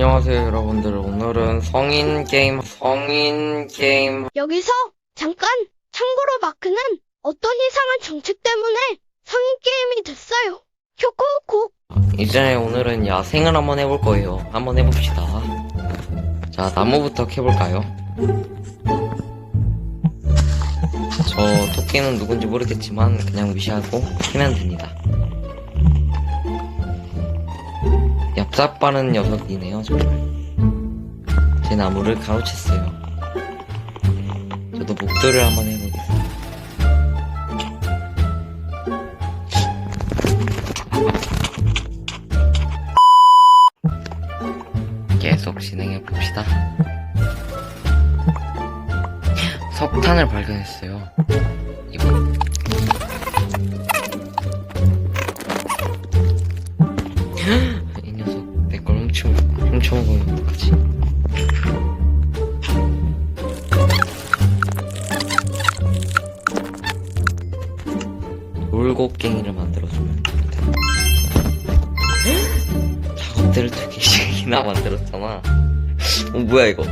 안녕하세요 여러분들. 오늘은 성인 게임 성인 게임. 여기서 잠깐 참고로 마크는 어떤 이상한 정책 때문에 성인 게임이 됐어요. 효코코 이제 오늘은 야생을 한번 해볼 거예요. 한번 해봅시다. 자 나무부터 캐볼까요? 저 토끼는 누군지 모르겠지만 그냥 무시하고 캐면 됩니다 얍삽빠른 녀석이네요 정말 제 나무를 가로챘어요 저도 목도를 한번 해보겠습니다 계속 진행해 봅시다. 석탄을 발견했어요. 이거. 훔쳐 훔쳐먹으면 어떡하지? 돌고갱이를 만들어주면 돼. 작업대를 두 개씩이나 만들었잖아. 어, 뭐야, 이거?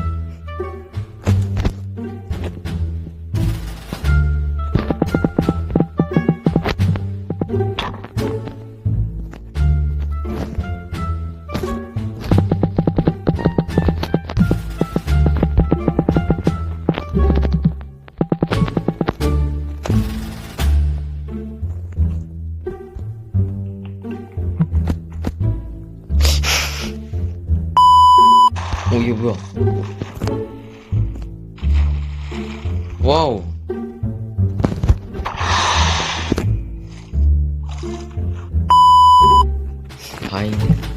어, 이게 뭐야? 와우. 다행이네.